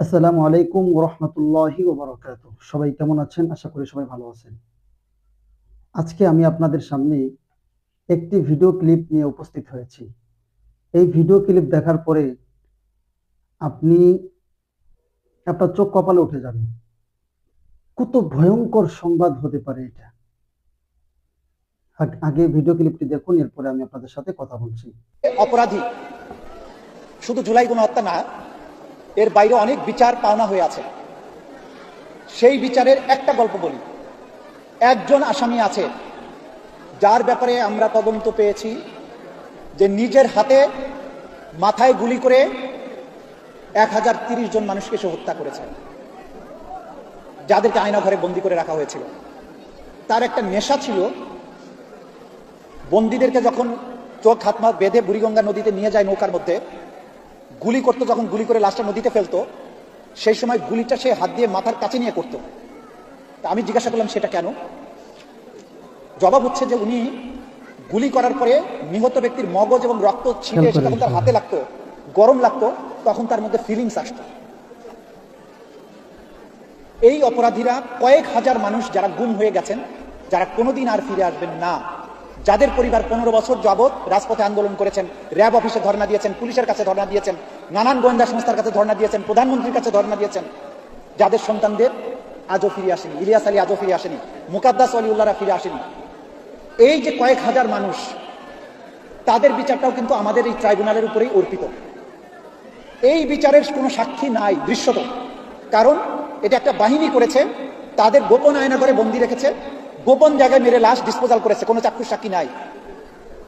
আসসালামু আলাইকুম রহমতুল্লাহি ওবরাকাত সবাই কেমন আছেন? আশা করি সবাই ভালো আছেন। আজকে আমি আপনাদের সামনে একটি ভিডিও ক্লিপ নিয়ে উপস্থিত হয়েছি। এই ভিডিও ক্লিপ দেখার পরে আপনি আপনার চোখ কপালে উঠে যাবে। কত ভয়ঙ্কর সংবাদ হতে পারে এটা। আগে ভিডিও ক্লিপটি দেখুন, এরপরে আমি আপনাদের সাথে কথা বলছি। অপরাধী। শুধু জুলাই গণহত্যা না এর বাইরে অনেক বিচার পাওনা হয়ে আছে। সেই বিচারের একটা গল্প বলি। একজন আসামি আছে, যার ব্যাপারে আমরা তদন্ত পেয়েছি যে নিজের হাতে মাথায় গুলি করে এক হাজার তিরিশ জন মানুষকে সে হত্যা করেছে। যাদেরকে আয়না ঘরে বন্দি করে রাখা হয়েছিল। তার একটা নেশা ছিল। বন্দীদেরকে যখন চোখ হাত মা বেঁধে বুড়িগঙ্গা নদীতে নিয়ে যায় নৌকার মধ্যে গুলি করতো যখন গুলি করে লাশটা নদীতে ফেলতো সেই সময় গুলিটা সে হাত দিয়ে মাথার কাছে নিয়ে করতো। তা আমি জিজ্ঞাসা করলাম সেটা কেন? জবাব হচ্ছে যে উনি গুলি করার পরে নিহত ব্যক্তির মগজ এবং রক্ত ছিটে এসে যখন তার হাতে লাগতো গরম লাগতো তখন তার মধ্যে ফিলিংস আসতো। এই অপরাধীরা কয়েক হাজার মানুষ যারা গুম হয়ে গেছেন যারা কোনোদিন আর ফিরে আসবেন না। যাদের পরিবার পনেরো বছর যাবৎ রাজপথে আন্দোলন করেছেন, র্যাব অফিসে ধর্ণা দিয়েছেন, পুলিশের কাছে ধর্ণা দিয়েছেন, নানান গোয়েন্দা সংস্থার কাছে ধর্ণা দিয়েছেন, প্রধানমন্ত্রীর কাছে ধর্ণা দিয়েছেন, যাদের সন্তানদের আজও ফিরে আসেনি, ইলিয়াস আলী আজও ফিরে আসেনি, মুকাদ্দাস অলিউল্লাহরা ফিরে আসেনি। এই যে কয়েক হাজার মানুষ, তাদের বিচারটাও কিন্তু আমাদের এই ট্রাইব্যুনালের উপরেই অর্পিত। এই বিচারের কোনো সাক্ষী নাই, দৃশ্যত। কারণ এটা একটা বাহিনী করেছে, তাদের গোপন আয়না করে বন্দি রেখেছে গোপন জায়গায় মেরে লাশ ডিসপোজাল করেছে, কোনো চাক্ষুষ সাক্ষী নাই।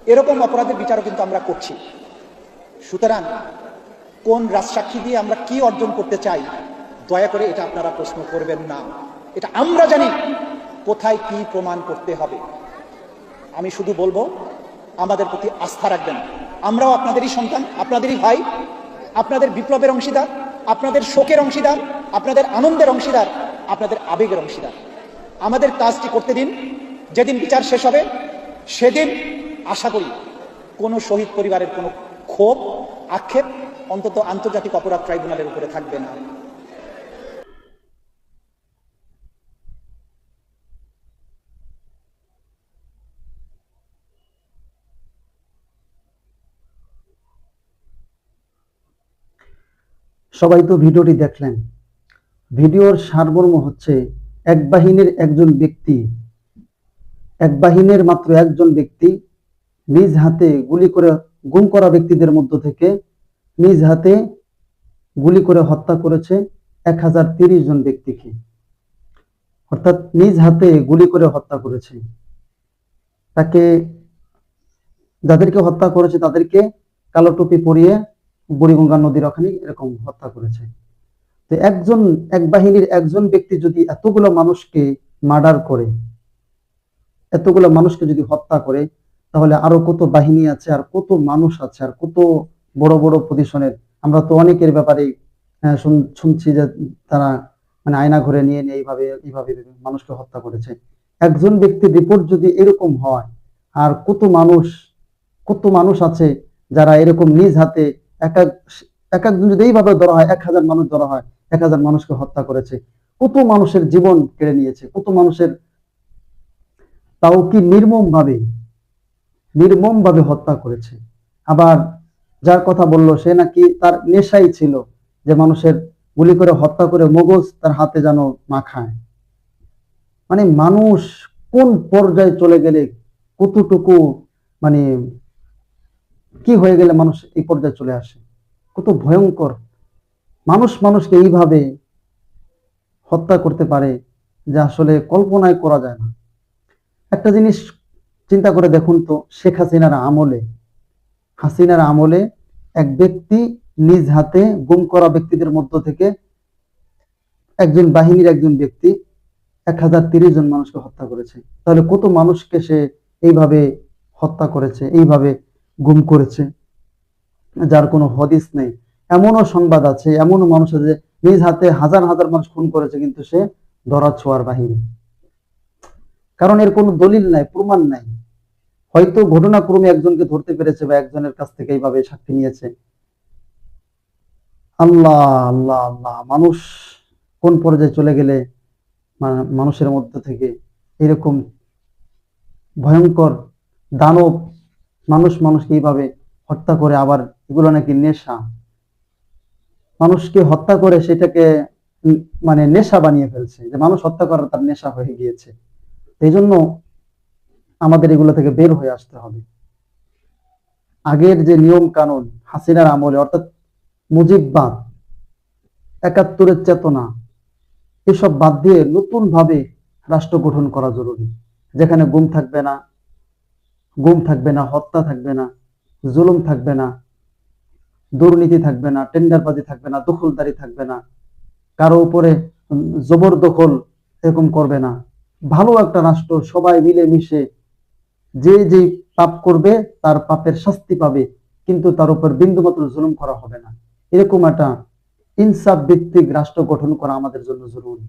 এরকম অপরাধের বিচারও কিন্তু আমরা করছি। সুতরাং, কোন রাজসাক্ষী দিয়ে আমরা কি অর্জন করতে চাই, দয়া করে এটা আপনারা প্রশ্ন করবেন না। এটা আমরা জানি কোথায় কি প্রমাণ করতে হবে। আমি শুধু বলব, আমাদের প্রতি আস্থা রাখবেন। আমরাও আপনাদেরই সন্তান, আপনাদেরই ভাই, আপনাদের বিপ্লবের অংশীদার, আপনাদের শোকের অংশীদার, আপনাদের আনন্দের অংশীদার, আপনাদের আবেগের অংশীদার। আমাদের কাজটি করতে দিন। যেদিন বিচার শেষ হবে, সেদিন আশা করি কোনো শহীদ পরিবারের কোনো ক্ষোভ, আক্ষেপ অন্তত আন্তর্জাতিক অপরাধ ট্রাইব্যুনালের উপরে থাকবে না। সবাই তো ভিডিওটি দেখলেন। ভিডিওর সারমর্ম হচ্ছে এক বাহিনীর একজন ব্যক্তি, এক বাহিনীর মাত্র একজন ব্যক্তি নিজ হাতে গুলি করে গুম করা ব্যক্তিদের মধ্য থেকে নিজ হাতে গুলি করে হত্যা করেছে এক জন ব্যক্তিকে। অর্থাৎ নিজ হাতে গুলি করে হত্যা করেছে। তাকে যাদেরকে হত্যা করেছে তাদেরকে কালো টুপি পরিয়ে বুড়িগঙ্গা নদীর ওখানে এরকম হত্যা করেছে। একজন, এক বাহিনীর একজন ব্যক্তি যদি এতগুলো মানুষকে মার্ডার করে, এতগুলো মানুষকে যদি হত্যা করে, তাহলে আরও কত বাহিনী আছে, আর কত মানুষ আছে, আর কত বড় বড় পজিশনের আমরা তো অনেকের ব্যাপারে শুনছি যে তারা মানে আয়না ঘরে নিয়ে নিয়ে এইভাবে এইভাবে মানুষকে হত্যা করেছে। একজন ব্যক্তির রিপোর্ট যদি এরকম হয়, আর কত মানুষ কত মানুষ আছে যারা এরকম নিজ হাতে এক এক একজন যদি এইভাবে ধরা হয়, এক হাজার মানুষ ধরা হয় এক হাজার মানুষকে হত্যা করেছে। কত মানুষের জীবন কেড়ে নিয়েছে, কত মানুষের তাও কি নির্মম ভাবে নির্মম ভাবে হত্যা করেছে। আবার যার কথা বলল, সে নাকি তার নেশাই ছিল যে মানুষের গুলি করে হত্যা করে মগজ তার হাতে যেন মাখায় মানে মানুষ কোন পর্যায়ে চলে গেলে কতটুকু মানে কি হয়ে গেলে মানুষ এই পর্যায়ে চলে আসে? কত ভয়ঙ্কর মানুষ মানুষকে এইভাবে হত্যা করতে পারে যা আসলে কল্পনায় করা যায় না। একটা জিনিস চিন্তা করে দেখুন তো, শেখ হাসিনার আমলে হাসিনার আমলে এক ব্যক্তি নিজ হাতে গুম করা ব্যক্তিদের মধ্য থেকে একজন বাহিনীর একজন ব্যক্তি এক হাজার তিরিশ জন মানুষকে হত্যা করেছে। তাহলে কত মানুষকে সে এইভাবে হত্যা করেছে, এইভাবে গুম করেছে? যার কোনো হদিস নেই। এমনও সংবাদ আছে, এমনও মানুষ আছে নিজ হাতে হাজার হাজার মানুষ খুন করেছে, কিন্তু সে ধরা ছোঁয়ার বাহিরে কারণ এর কোনো দলিল নাই, প্রমাণ নাই। হয়তো ঘটনাক্রমে একজনকে ধরতে পেরেছে বা একজনের কাছ থেকে এইভাবে সাক্ষী নিয়েছে। আল্লাহ আল্লাহ আল্লাহ, মানুষ কোন পর্যায়ে চলে গেলে মানুষের মধ্য থেকে এরকম ভয়ঙ্কর দানব মানুষ মানুষকে এইভাবে হত্যা করে আবার এগুলো নাকি নেশা? মানুষকে হত্যা করে সেটাকে মানে নেশা বানিয়ে ফেলছে, যে মানুষ হত্যা করার তার নেশা হয়ে গিয়েছে। এই জন্য আমাদের এগুলো থেকে বের হয়ে আসতে হবে। আগের যে নিয়ম কানুন, হাসিনার আমলে, অর্থাৎ মুজিববাদ একাত্তরের চেতনা, এসব বাদ দিয়ে নতুন ভাবে রাষ্ট্র গঠন করা জরুরি। যেখানে গুম থাকবে না, গুম থাকবে না, হত্যা থাকবে না, জুলুম থাকবে না দুর্নীতি থাকবে না, টেন্ডারবাজি থাকবে না, দখলদারি থাকবে না, কারও উপরে জবরদখল এরকম করবে না। ভালো একটা রাষ্ট্র, সবাই মিলে মিশে যে যে পাপ করবে, তার পাপের শাস্তি পাবে, কিন্তু তার উপর বিন্দুমাত্র জুলুম করা হবে না। এরকম একটা ইনসাফ ভিত্তিক রাষ্ট্র গঠন করা আমাদের জন্য জরুরি।